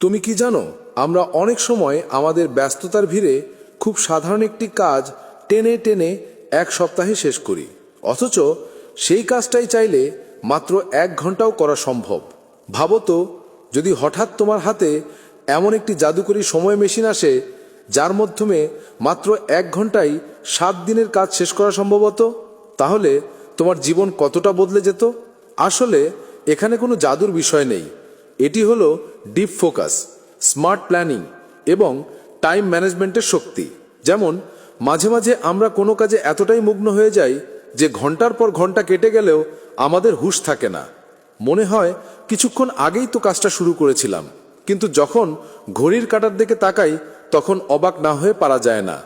তুমি কি জানো, আমরা অনেক সময় আমাদের ব্যস্ততার ভিড়ে খুব সাধারণ একটি কাজ টেনে টেনে এক সপ্তাহে শেষ করি। অথচ সেই কাজটাই চাইলে মাত্র এক ঘন্টাও করা সম্ভব। ভাবো তো, যদি হঠাৎ তোমার হাতে এমন একটি জাদুকরী সময় মেশিন আসে, যার মাধ্যমে মাত্র এক ঘন্টায় সাত দিনের কাজ শেষ করা সম্ভব হতো? তাহলে তোমার জীবন কতটা বদলে যেত? আসলে এখানে কোনো জাদুর বিষয় নেই। এটি হল ডিপ ফোকাস, স্মার্ট প্ল্যানিং এবং টাইম ম্যানেজমেন্টের শক্তি। যেমন, মাঝে মাঝে আমরা কোনো কাজে এতটাই মুগ্ন হয়ে যাই যে ঘণ্টার পর ঘণ্টা কেটে গেলেও আমাদের হুঁশ থাকে না। মনে হয়, কিছুক্ষণ আগেই তো কাজটা শুরু করেছিলাম। কিন্তু যখন ঘড়ির কাটার দিকে তাকাই, তখন অবাক না হয়ে পারা যায় না।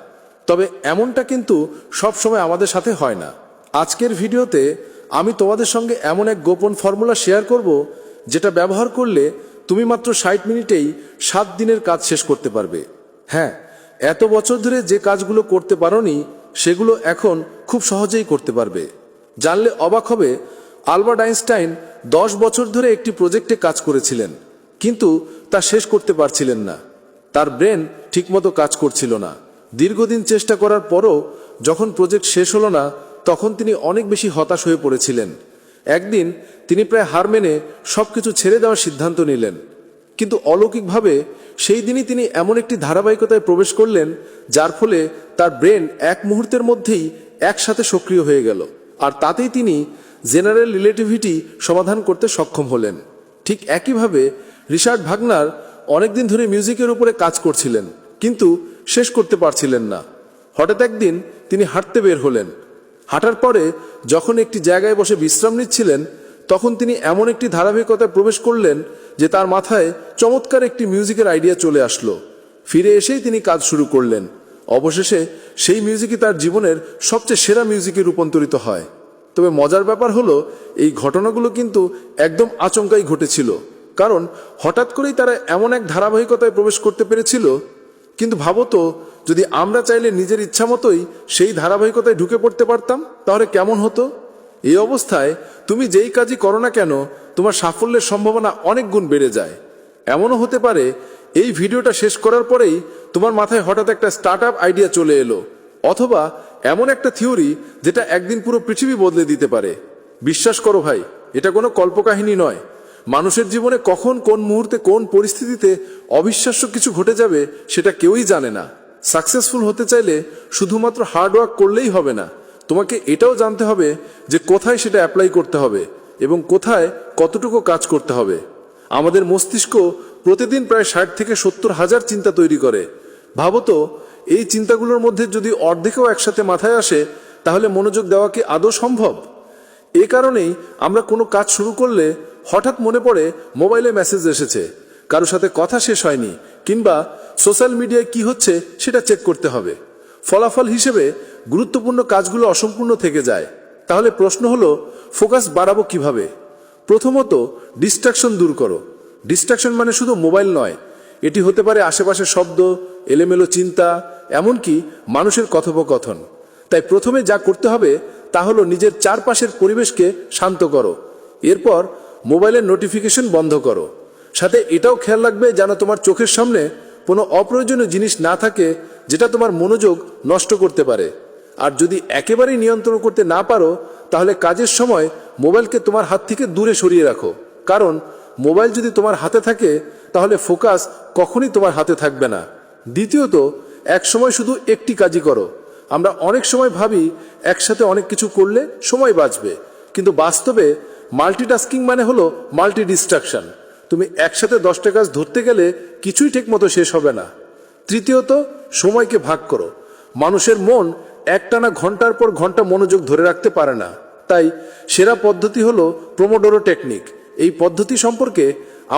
তবে এমনটা কিন্তু সব সময় আমাদের সাথে হয় না। আজকের ভিডিওতে আমি তোমাদের সঙ্গে এমন এক গোপন ফর্মুলা শেয়ার করব যেটা ব্যবহার করলে তুমি মাত্র ষাট মিনিটেই সাত দিনের কাজ শেষ করতে পারবে। হ্যাঁ এত বছর ধরে যে কাজগুলো করতে পারোনি, সেগুলো এখন খুব সহজেই করতে পারবে। জানলে অবাক হবে, আলবার্ট আইনস্টাইন দশ বছর ধরে একটি প্রজেক্টে কাজ করেছিলেন, কিন্তু তা শেষ করতে পারছিলেন না। তার ব্রেন ঠিকমতো কাজ করছিল না। দীর্ঘদিন চেষ্টা করার পরও যখন প্রজেক্ট শেষ হলো না, তখন তিনি অনেক বেশি হতাশ হয়ে পড়েছিলেন। একদিন তিনি প্রায় হার মেনে সবকিছু ছেড়ে দেওয়ার সিদ্ধান্ত নিলেন। কিন্তু অলৌকিকভাবে সেই দিনই তিনি এমন একটি ধারাবাহিকতায় প্রবেশ করলেন, যার ফলে তার ব্রেন এক মুহূর্তের মধ্যেই একসাথে সক্রিয় হয়ে গেল। আর তাতেই তিনি জেনারেল রিলেটিভিটি সমাধান করতে সক্ষম হলেন। ঠিক একইভাবে রিচার্ড ভাগনার অনেকদিন ধরে মিউজিকের উপরে কাজ করছিলেন, কিন্তু শেষ করতে পারছিলেন না। হঠাৎ একদিন তিনি হাঁটতে বের হলেন। হাঁটার পরে যখন একটি জায়গায় বসে বিশ্রাম নিচ্ছিলেন, তখন তিনি এমন একটি ধারাবাহিকতায় প্রবেশ করলেন যে তার মাথায় চমৎকার একটি মিউজিকের আইডিয়া চলে আসলো। ফিরে এসেই তিনি কাজ শুরু করলেন। অবশেষে সেই মিউজিকই তার জীবনের সবচেয়ে সেরা মিউজিকে রূপান্তরিত হয়। তবে মজার ব্যাপার হলো, এই ঘটনাগুলো কিন্তু একদম আচমকাই ঘটেছিল। কারণ হঠাৎ করেই তারা এমন এক ধারাবাহিকতায় প্রবেশ করতে পেরেছিল, কিন্তু ভাবো তো যদি আমরা চাইলে নিজের ইচ্ছা মতোই সেই ধারাবাহিকতায় ঢুকে পড়তে পারতাম, তাহলে কেমন হতো? এই অবস্থায় তুমি যেই কাজই করো না কেন, তোমার সাফল্যের সম্ভাবনা অনেক গুণ বেড়ে যায়। এমনও হতে পারে, এই ভিডিওটা শেষ করার পরেই তোমার মাথায় হঠাৎ একটা স্টার্ট আইডিয়া চলে এলো, অথবা এমন একটা থিওরি যেটা একদিন পুরো পৃথিবী বদলে দিতে পারে। বিশ্বাস করো ভাই, এটা কোনো কল্পকাহিনী নয়। মানুষের জীবনে কখন কোন মুহূর্তে কোন পরিস্থিতিতে অবিশ্বাস্য কিছু ঘটে যাবে সেটা কেউই জানে না। সাকসেসফুল হতে চাইলে শুধুমাত্র হার্ড ওয়ার্ক করলেই হবে না। তোমাকে এটাও জানতে হবে যে কোথায় সেটা অ্যাপ্লাই করতে হবে এবং কোথায় কতটুকু কাজ করতে হবে। আমাদের মস্তিষ্ক প্রতিদিন প্রায় ষাট থেকে সত্তর হাজার চিন্তা তৈরি করে। ভাবো তো, এই চিন্তাগুলোর মধ্যে যদি অর্ধেকও একসাথে মাথায় আসে, তাহলে মনোযোগ দেওয়া কি আদৌ সম্ভব? এ কারণেই আমরা কোনো কাজ শুরু করলে হঠাৎ মনে পড়ে মোবাইলে মেসেজ এসেছে কারোর সাথে কথা শেষ হয়নি, কিংবা সোশ্যাল মিডিয়ায় কি হচ্ছে সেটা চেক করতে হবে। ফলাফল হিসেবে গুরুত্বপূর্ণ কাজগুলো অসম্পূর্ণ থেকে যায়। তাহলে প্রশ্ন হলো, ফোকাস বাড়াবো কীভাবে? প্রথমত, ডিস্ট্রাকশন দূর করো। ডিস্ট্রাকশন মানে শুধু মোবাইল নয়, এটি হতে পারে আশেপাশের শব্দ, এলোমেলো চিন্তা, এমনকি মানুষের কথোপকথন। তাই প্রথমে যা করতে হবে, তা হলো নিজের চারপাশের পরিবেশকে শান্ত করো। এরপর মোবাইলের নোটিফিকেশন বন্ধ করো। সাথে এটাও খেয়াল রাখবে যেন তোমার চোখের সামনে কোনো অপ্রয়োজনীয় জিনিস না থাকে যেটা তোমার মনোযোগ নষ্ট করতে পারে। আর যদি একেবারেই নিয়ন্ত্রণ করতে না পারো, তাহলে কাজের সময় মোবাইলকে তোমার হাত থেকে দূরে সরিয়ে রাখো। কারণ মোবাইল যদি তোমার হাতে থাকে, তাহলে ফোকাস কখনই তোমার হাতে থাকবে না। দ্বিতীয়ত, এক সময় শুধু একটি কাজই করো। আমরা অনেক সময় ভাবি, একসাথে অনেক কিছু করলে সময় বাঁচবে। কিন্তু বাস্তবে মাল্টিটাস্কিং মানে হলো মাল্টি ডিস্ট্রাকশন তুমি একসাথে দশটা কাজ ধরতে গেলে কিছুই ঠিকমতো শেষ হবে না। তৃতীয়ত, সময়কে ভাগ করো। মানুষের মন একটানা ঘণ্টার পর ঘণ্টা মনোযোগ ধরে রাখতে পারে না। তাই সেরা পদ্ধতি হলো প্রোমোডোরো টেকনিক এই পদ্ধতি সম্পর্কে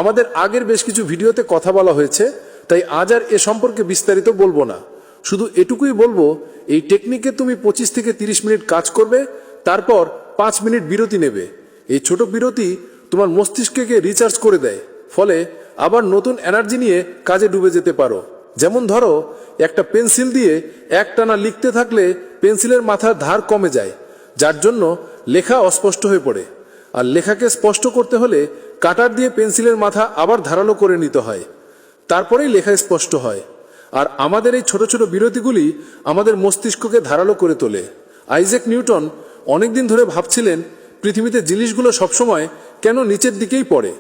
আমাদের আগের বেশ কিছু ভিডিওতে কথা বলা হয়েছে, তাই আজ আর এ সম্পর্কে বিস্তারিত বলব না। শুধু এটুকুই বলব, এই টেকনিকে তুমি পঁচিশ থেকে তিরিশ মিনিট কাজ করবে, তারপর পাঁচ মিনিট বিরতি নেবে। এই ছোট বিরতি তোমার মস্তিষ্ককে রিচার্জ করে দেয়। ফলে আবার নতুন এনার্জি নিয়ে কাজে ডুবে যেতে পারো। যেমন ধরো, একটা পেন্সিল দিয়ে একটানা লিখতে থাকলে পেন্সিলের মাথার ধার কমে যায়, যার জন্য লেখা অস্পষ্ট হয়ে পড়ে। আর লেখাকে স্পষ্ট করতে হলে কাটার দিয়ে পেন্সিলের মাথা আবার ধারালো করে নিতে হয়। তারপরেই লেখা স্পষ্ট হয়। আর আমাদের এই ছোট ছোট বিরতিগুলি আমাদের মস্তিষ্ককে ধারালো করে তোলে। আইজ্যাক নিউটন অনেকদিন ধরে ভাবছিলেন, পৃথিবীতে জিনিসগুলো সবসময় কেন নিচের দিকেই পড়ে?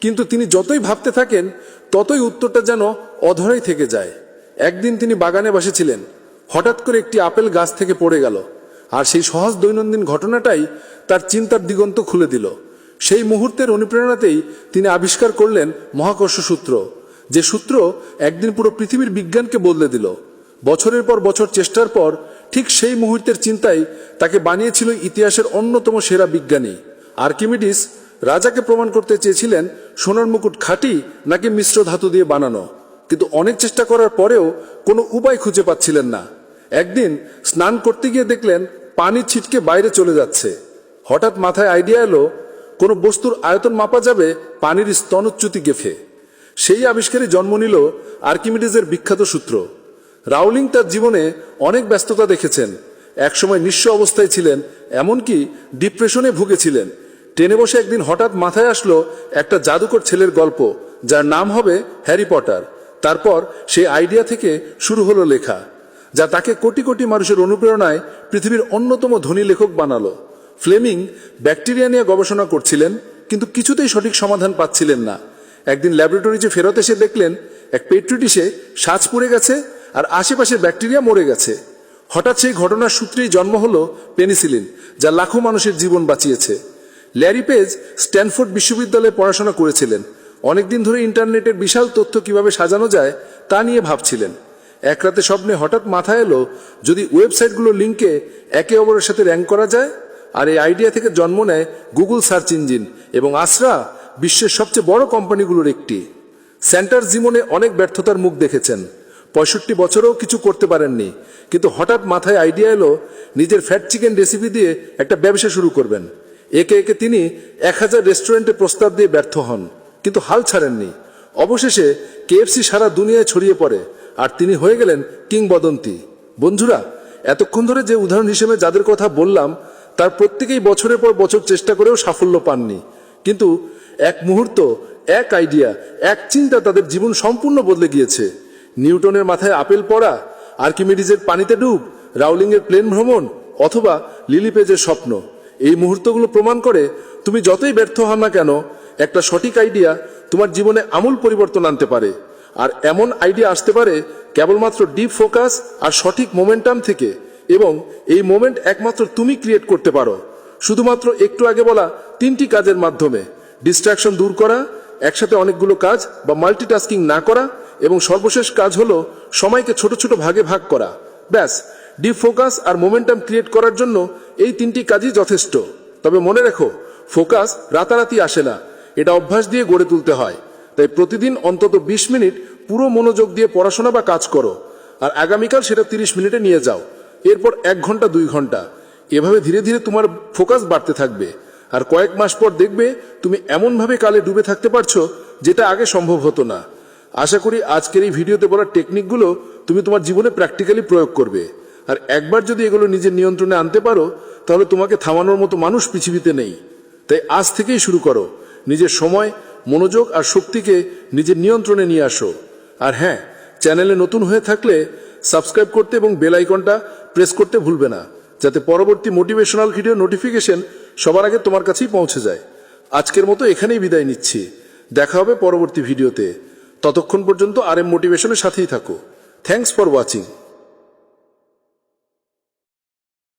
কিন্তু তিনি যতই ভাবতে থাকেন, ততই উত্তরটা যেন অধরাই থেকে যায়। একদিন তিনি বাগানে বসেছিলেন। হঠাৎ করে একটি আপেল গাছ থেকে পড়ে গেল। আর সেই সহজ দৈনন্দিন ঘটনাটাই তার চিন্তার দিগন্ত খুলে দিল। সেই মুহূর্তের অনুপ্রেরণাতেই তিনি আবিষ্কার করলেন মহাকর্ষ সূত্র। যে সূত্র একদিন পুরো পৃথিবীর বিজ্ঞানকে বদলে দিল। বছরের পর বছর, চেষ্টার পর ঠিক সেই মুহূর্তের চিন্তাই তাকে বানিয়েছিল ইতিহাসের অন্যতম সেরা বিজ্ঞানী আর্কিমিডিস রাজাকে প্রমাণ করতে চেয়েছিলেন, সোনার মুকুট খাঁটি নাকি মিশ্র ধাতু দিয়ে বানানো। কিন্তু অনেক চেষ্টা করার পরেও কোনো উপায় খুঁজে পাচ্ছিলেন না। একদিন স্নান করতে গিয়ে দেখলেন পানি ছিটকে বাইরে চলে যাচ্ছে। হঠাৎ মাথায় আইডিয়া এলো, কোনো বস্তুর আয়তন মাপা যাবে পানির স্তনোচ্যুতি গেফে। সেই আবিষ্কারই জন্ম নিল আর্কিমিডিজের বিখ্যাত সূত্র। রাউলিং তার জীবনে অনেক ব্যস্ততা দেখেছেন। একসময় নিঃস্ব অবস্থায় ছিলেন, এমনকি ডিপ্রেশনে ভুগেছিলেন। ট্রেনে বসে একদিন হঠাৎ মাথায় আসলো একটা জাদুকর ছেলের গল্প, যার নাম হবে হ্যারি পটার। তারপর সেই আইডিয়া থেকে শুরু হলো লেখা, যা তাকে কোটি কোটি মানুষের অনুপ্রেরণায় পৃথিবীর অন্যতম ধনী লেখক বানালো। ফ্লেমিং ব্যাকটেরিয়া নিয়ে গবেষণা করছিলেন, কিন্তু কিছুতেই সঠিক সমাধান পাচ্ছিলেন না। একদিন ল্যাবরেটরিতে ফেরত এসে দেখলেন, এক পেট্রি ডিশে সাজ পড়ে গেছে আর আশেপাশের ব্যাকটেরিয়া মরে গেছে। হঠাৎ সেই ঘটনার সূত্রেই জন্ম হলো পেনিসিলিন, যা লাখো মানুষের জীবন বাঁচিয়েছে। ল্যারি পেজ স্ট্যানফোর্ড বিশ্ববিদ্যালয়ে পড়াশোনা করেছিলেন। অনেকদিন ধরে ইন্টারনেটের বিশাল তথ্য কীভাবে সাজানো যায়, তা নিয়ে ভাবছিলেন। এক রাতে স্বপ্নে হঠাৎ মাথায় এলো, যদি ওয়েবসাইটগুলো লিঙ্কে একে অপরের সাথে র্যাঙ্ক করা যায়? আর এই আইডিয়া থেকে জন্ম নেয় গুগল সার্চ ইঞ্জিন এবং আসরা বিশ্বের সবচেয়ে বড় কোম্পানিগুলোর একটি। সেন্টার জীবনে অনেক ব্যর্থতার মুখ দেখেছেন। পঁয়ষট্টি বছরেও কিছু করতে পারেননি, কিন্তু হঠাৎ মাথায় আইডিয়া এলো, নিজের ফ্যাট চিকেন রেসিপি দিয়ে একটা ব্যবসা শুরু করবেন। একে একে তিনি এক হাজার রেস্টুরেন্টে প্রস্তাব দিয়ে ব্যর্থ হন, কিন্তু হাল ছাড়েননি। অবশেষে কেএফসি সারা দুনিয়ায় ছড়িয়ে পড়ে, আর তিনি হয়ে গেলেন কিংবদন্তি। বন্ধুরা, এতক্ষণ ধরে যে উদাহরণ হিসেবে যাদের কথা বললাম, তার প্রত্যেকেই বছরের পর বছর চেষ্টা করেও সাফল্য পাননি। কিন্তু এক মুহূর্ত, এক আইডিয়া এক চিন্তা তাদের জীবন সম্পূর্ণ বদলে গিয়েছে। নিউটনের মাথায় আপেল পড়া আর্কিমিডিজের পানিতে ডুব রাউলিং এর প্লেন ভ্রমণ, অথবা লিলি পেজের স্বপ্ন। এই মুহূর্তগুলো প্রমাণ করে তুমি যতই ব্যর্থ হও না কেন, একটা সঠিক আইডিয়া তোমার জীবনে আমূল পরিবর্তন আনতে পারে। আর এমন আইডিয়া আসতে পারে কেবলমাত্র ডিপ ফোকাস আর সঠিক মোমেন্টাম থেকে এবং এই মোমেন্ট একমাত্র তুমি ক্রিয়েট করতে পারো। শুধুমাত্র একটু আগে বলা তিনটি কাজের মাধ্যমে। ডিস্ট্রাকশন দূর করা, একসাথে অনেকগুলো কাজ বা মাল্টিটাস্কিং না করা এবং সর্বশেষ কাজ হলো সময়কে ছোট ছোট ভাগে ভাগ করা। ব্যাস ডিপ ফোকাস আর মোমেন্টাম ক্রিয়েট করার জন্য এই তিনটি কাজই যথেষ্ট। তবে মনে রেখো ফোকাস রাতারাতি আসে না। এটা অভ্যাস দিয়ে গড়ে তুলতে হয়। তাই প্রতিদিন অন্তত বিশ মিনিট পুরো মনোযোগ দিয়ে পড়াশোনা বা কাজ করো। আর আগামীকাল সেটা তিরিশ মিনিটে নিয়ে যাও। এরপর এক ঘণ্টা, দুই ঘণ্টা। এভাবে ধীরে ধীরে তোমার ফোকাস বাড়তে থাকবে। আর কয়েক মাস পর দেখবে তুমি এমনভাবে কালে ডুবে থাকতে পারছ যেটা আগে সম্ভব হতো না। আশা করি আজকের এই ভিডিওতে বলা টেকনিকগুলো তুমি তোমার জীবনে প্র্যাকটিক্যালি প্রয়োগ করবে। আর একবার যদি এগুলো নিজের নিয়ন্ত্রণে আনতে পারো, তাহলে তোমাকে থামানোর মতো মানুষ পৃথিবীতে নেই। তাই আজ থেকেই শুরু করো। নিজের সময়, মনোযোগ আর শক্তিকে নিজের নিয়ন্ত্রণে নিয়ে আসো। আর হ্যাঁ চ্যানেলে নতুন হয়ে থাকলে সাবস্ক্রাইব করতে এবং বেল আইকনটা প্রেস করতে ভুলবে না, যাতে পরবর্তী মোটিভেশনাল ভিডিও নোটিফিকেশন সবার আগে তোমার কাছেই পৌঁছে যায়। আজকের মতো এখানেই বিদায় নিচ্ছি। দেখা হবে পরবর্তী ভিডিওতে। ততক্ষণ পর্যন্ত আর এম মোটিভেশনের সাথেই থাকো। Thanks for watching